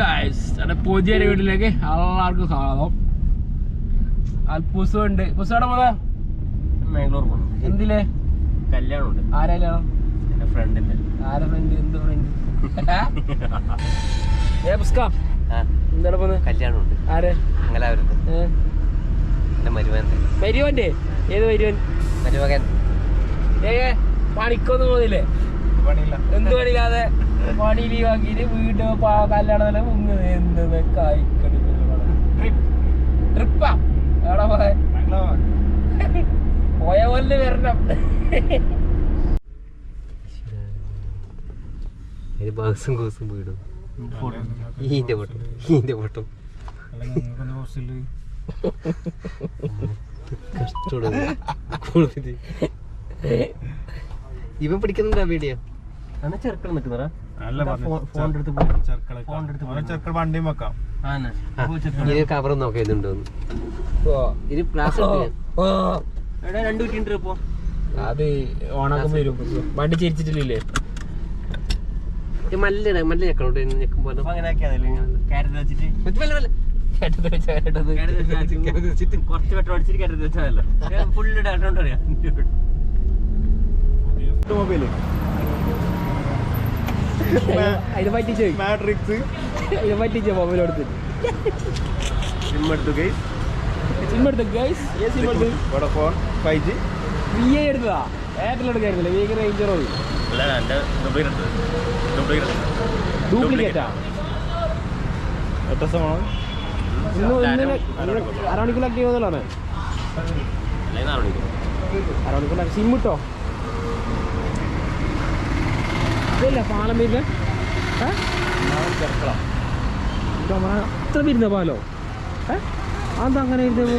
Guys അവിടെ പുതിയ വീട്ടിലേക്ക് എല്ലാവർക്കും സ്വാഗതം. അൽപൂസും ഉണ്ട് പുസ്തകം പോതാ മാംഗ്ലൂർ പോകണം എന്തില്ലേ കല്യാണമുണ്ട്. ആരാലോ എന്റെ ഫ്രണ്ടിന്റെ ആരെ ഫ്രണ്ട് എന്ത് ഫ്രണ്ട് ഏ പുസ്ക എന്താണ് കല്യാണം ഉണ്ട് ആരെ? മംഗലാപുരത്ത്. ഏ? മരുവന്റെ മരുമകന്റെ. ഏത് മരുവൻ മരുമകൻ. ഏ പണിക്കൊന്നും പോകുന്നില്ലേ പണിയില്ല. എന്ത് പണിയില്ലാതെ? പണി ലീവാക്കിട്ട് വീട് കല്യാണം മുങ്ങുന്നത്. എന്ത് ട്രിപ്പാ പോയെ? പോയ പോലെ വരണം. ബസും കൂസും വീടും. ഈന്റെ പൊട്ടും ഈന്റെ പൊട്ടും കഷ്ടോടെ ഇവൻ പിടിക്കുന്നുണ്ടോ വീഡിയോ അന്ന് ചെറുക്കൾ നിൽക്കുന്നറാ ഫോണിന്റെ അടുത്ത് പോയി. ഫോണിന്റെ അടുത്ത് പോയി. ചെറുക്കൾ വണ്ടിയും വെക്കാം. ഇനി കവർ നോക്കിയതുണ്ടോ ഇത് ക്ലാസ് എടാ രണ്ടു കുറ്റി ഇപ്പോ അത് ഓണാക്കുമ്പോ വരും. വണ്ടി ചിരിച്ചിട്ടില്ലേ ഇത് മല്ല മല്ല ഞെക്കണോട്ട് ഞെക്കുമ്പോ അങ്ങനെ ക്യാരറ്റ് വെച്ചിട്ട്. കുറച്ച് പെട്രോൾ അടിച്ചിട്ട് കയറ്റി വെച്ചാലോ ഫുള്ള് ഡാറ്റോണ്ടറിയാം മൊബൈൽ അതിനെ പറ്റിച്ചോ മാട്രിക്സ്. അതിനെ പറ്റിച്ചോ മൊബൈൽ എടുത്ത്. സിം എടുത്തു ഗൈസ് സിം എടുത്ത് ഗൈസ് ഏ സിം എടുത്ത്? Vodafone five G V I എടുത്തതാ. എയർടെൽ എടുക്കായിരുന്നില്ല വി റേഞ്ചറോ ഡ്യൂപ്ലിക്കേറ്റാ എത്ര സമയം ഇന്ന് ഇന്ന് അരമണിക്കൂർ ആക്റ്റീവ് ചെയ്തതാണ് അരമണിക്കൂർ സിം ഇതല്ല പാലം വരുന്ന? അത്ര വരുന്ന പാലോ? ഏ? അത് അങ്ങനെ ഇരുന്നത്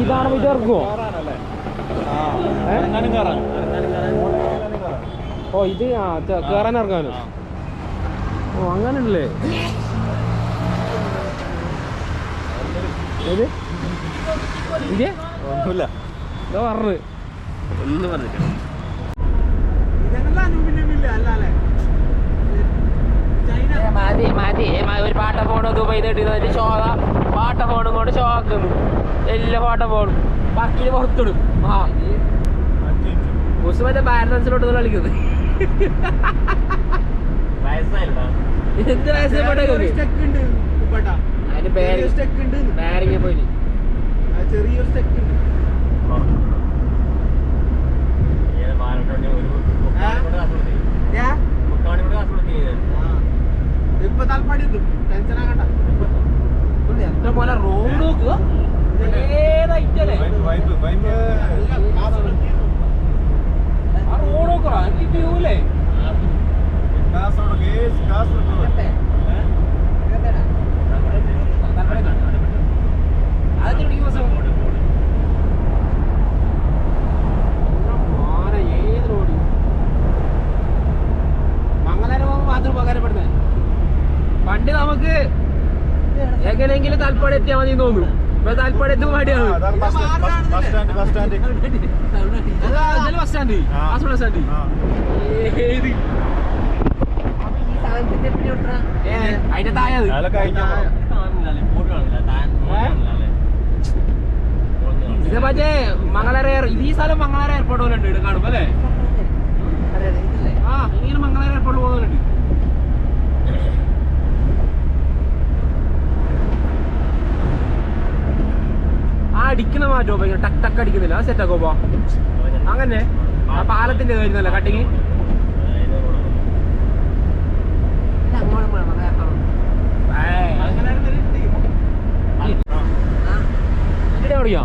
ഇതാണ് ഇത് ഇറങ്ങുമോ ഓ ഇത് ആ കേറാൻ ഇറങ്ങാനും? ഓ അങ്ങനല്ലേ? ഉണ്ടല്ലേ ഏത്? ഇതേ ഒന്നുമില്ല. ഇതാ പറഞ്ഞു ഒന്നും പറഞ്ഞിട്ടില്ല. മതി മതി. ഒരു പാട്ട ഫോണും ദുബൈ തട്ടി ഷോക പാട്ട ഫോണും കൊണ്ട് ഷോക്കുന്നു എല്ലാ പാട്ട ഫോണും ബാക്കി പുറത്തിടും. ആ. മറ്റേ ബാലൻസിലോട്ട് കളിക്കുന്നത് എന്ത് വയസ്സ് അതിന്റെ ബാരിങ് ബാരിങ് പോയി. ചെറിയൊരു സ്റ്റെക്ക് ഉണ്ട് ഇപ്പൊ താൽപ്പാടി ടെൻഷൻ ആകണ്ട എത്ര പോലെ റോഡ് നോക്കുക ആ റോഡ് നോക്കുക എനിക്ക് വ്യൂ അല്ലേ കാസർഗോഡ് കേസ് കാസർഗോഡ്. പണ്ട് നമുക്ക് എങ്ങനെങ്കിലും തൽപ്പാട് എത്തിയാൽ മതി തോന്നുന്നു. ഇപ്പൊ തൽപ്പാട് എത്തും മടിയാണ് bus stand bus stand bus stand ഇതല്ലേ ബസ് സ്റ്റാൻഡ് ആ. കാസർഗോഡ് ബസ് സ്റ്റാൻഡ് ആ ഏത് ഏ, അതിന്റെ കഴിഞ്ഞ? ഇത് മറ്റേ മംഗളാര എയർ ഇത് ഈ സ്ഥലം മംഗളാര എയർപോർട്ട് പോലെ ഉണ്ട് കാണുമ്പോ അല്ലേ? ആ ഇങ്ങനെ മംഗളാര എയർപോർട്ട് പോകുന്നുണ്ട് ആ അടിക്കുന്ന മാറ്റോ ഭയങ്കര ടക്ക് ടക്ക് അടിക്കുന്നില്ല. ആ സെറ്റാക്കോ പോ അങ്ങനെ. ആ പാലത്തിന്റെ വരുന്നല്ലേ കട്ടിങ് സ്റ്റിയറിംഗ് ഉണ്ടോ.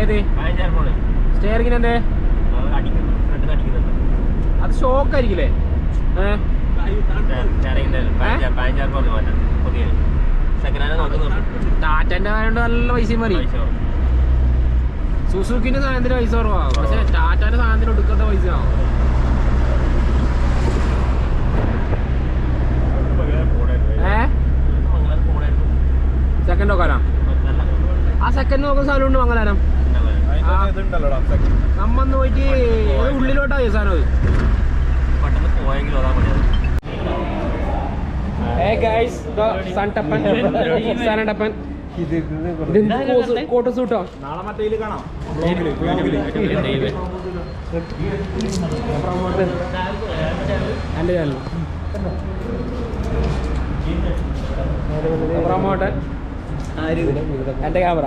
ഏത്? സ്റ്റെയറിംഗിന് എന്തേ അത് ഷോക്ക് ആയിരിക്കില്ലേ? ടാറ്റന്റെ ആയതുകൊണ്ട് നല്ല പൈസയും മതി. സുസുക്കിന്റെ സാധനത്തിന് പൈസ കുറവാ. പക്ഷെ ടാറ്റാന്റെ സാധനത്തിന് എടുക്കാത്ത പൈസ ആവും. സെക്കൻഡ് നോക്കാനാ ആ സെക്കൻഡ് നോക്കുന്ന മംഗലാരം. ഇതുണ്ടല്ലോടാ നമ്മന്ന് പോയിട്ട് ഉള്ളിലോട്ടാ സാധനം ഏ ഗൈസ് സൺടപ്പൻ സനടപ്പൻ ഇതെന്ത് കോട്ട് സൂട്ടോ നാളെ മറ്റേ കാണാം. ബ്ലോഗിൽ ബ്ലോഗിൽ എന്റെ ചാനൽ പ്രൊമോട്ടൻ എന്റെ ക്യാമറ.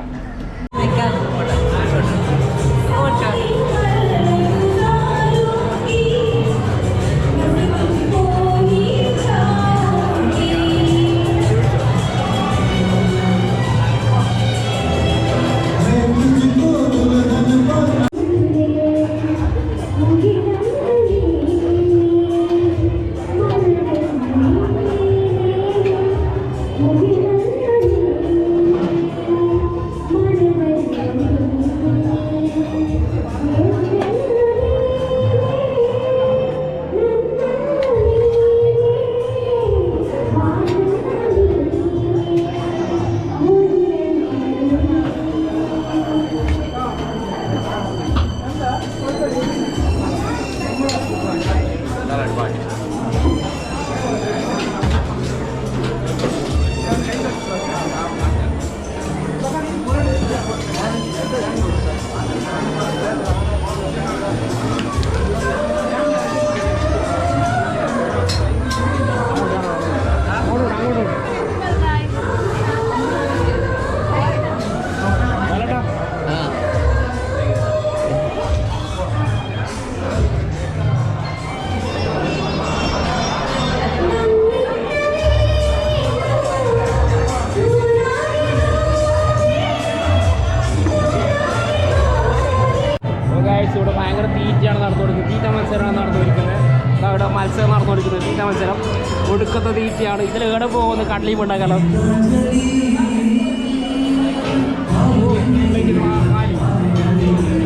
തീറ്റയാണ് ഇതിൽ ഏടെ പോകുന്നത് കടലിൽ ഉണ്ടാക്കാലോ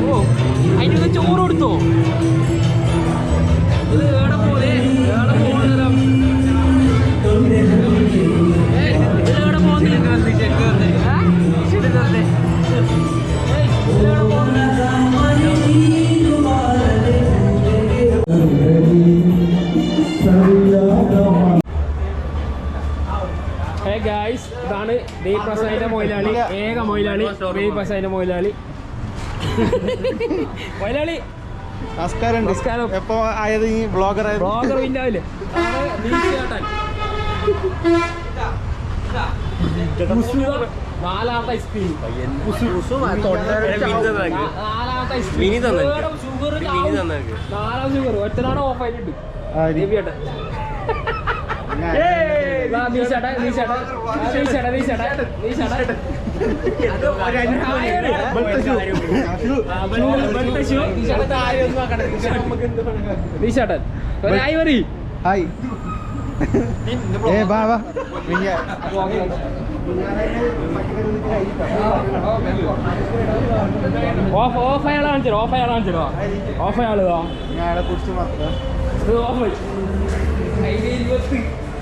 ഓ അതിന്റെ ചോറ് കൊടുത്തോ? ഇത് എവിടെ പോലെ എവിടെ പോകുന്നതോ ഇതിലെവിടെ പോകുന്നില്ല ഇതിലെവിടെ പോകുന്നില്ല ഇതാണ് ദീപ് പ്രസാദിന്റെ മൊയിലാളി ഏക മൊയിലാളി ദീപ് പ്രസാദിന്റെ മൊയിലാളി മൊയിലാളി നമസ്കാരം നമസ്കാരം. എപ്പോ ആയത് ഈ ബ്ലോഗർ ബ്ലോഗർ ഇല്ലാവില്ലേ നാലാമത്തെ ഐസ്ക്രീം നാലാമത്തെ ഐസ്ക്രീം ഷുഗർ നാലാം ഷുഗർ ഒറ്റനാണ് ഓഫ് ആയിട്ടുണ്ട് ദേവിയേട്ടൻ വാ, നീ ചേട്ടാ, നീ ചേട്ടാ. ആ, നീ ചേട്ടാ, നീ ചേട്ടാ, നീ ചേട്ടാ. ആ, ബെൽറ്റ് ബെൽറ്റ് ഷൂ. നീ ചേട്ടൻ ആരെയും ഒന്നും ആക്കണ്ട. നീ ചേട്ടൻ. നീ ചേട്ടൻ. ഒരു ഹായ് പറയ്. ഹായ്. ഏ വാ വാ. ഓഫ് ഓഫ് അയാളെ കാണിച്ചോ ഓഫ് അയാളെ കാണിച്ചോ ഓഫ് അയാൾ ഇതാ ഞാൻ കുറിച്ച് മാത്രം. ഇത് ഓഫ്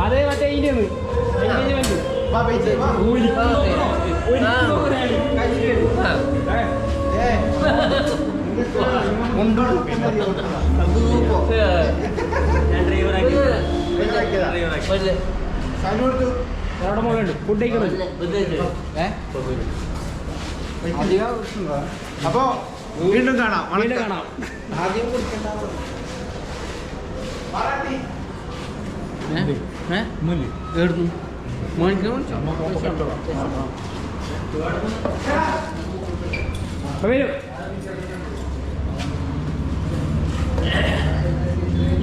അതേ മറ്റേ ഇതിന്റെ മോളുണ്ട് ഫുഡ് കഴിക്കുന്നുണ്ട് അപ്പൊ വീണ്ടും കാണാം. വീണ്ടും കാണാം. ആദ്യം വരും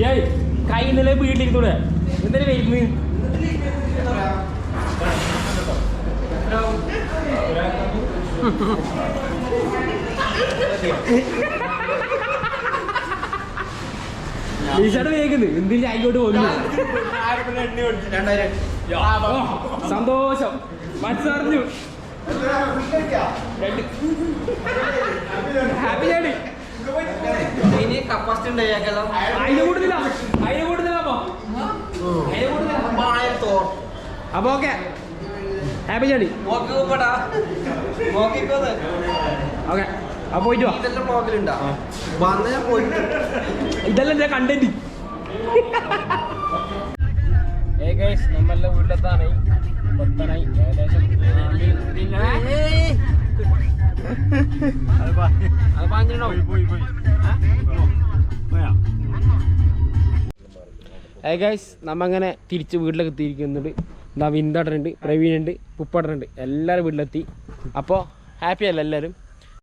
ഏയ് കൈ ഇന്നലെ വീട്ടിലിരുന്നൂടെ എന്തിനു വരുന്നു? ഈശോടെ വേഗുന്നു എന്തിന് ആയിക്കോട്ട് പോകുന്നു സന്തോഷം. മനസ്സറിഞ്ഞു ഹാപ്പി ആണ്. ഇനി കപ്പാസിറ്റി കൂടുതലാ കൂടുതലാ അപ്പൊ ഓക്കെ. ഹാപ്പി ചേടി നോക്കിക്കോടാ നോക്കിക്കോന്ന് ഓക്കെ. പോയിട്ട്. ഇതെല്ലാം ഞാൻ കണ്ടന്റ് ഏ ഗൈസ് നമ്മളെ വീട്ടിലെത്താനായി പത്തനായി ഏകദേശം അത് പാഞ്ഞിട്ടുണ്ടോ ഏ ഗൈസ് നമ്മ അങ്ങനെ തിരിച്ച് വീട്ടിലേക്ക് എത്തിയിരിക്കുന്നുണ്ട്. എന്താ വിന്ദടനുണ്ട് പ്രവീണുണ്ട് പുപ്പടനുണ്ട് എല്ലാവരും വീട്ടിലെത്തി. അപ്പോൾ ഹാപ്പി അല്ല എല്ലാവരും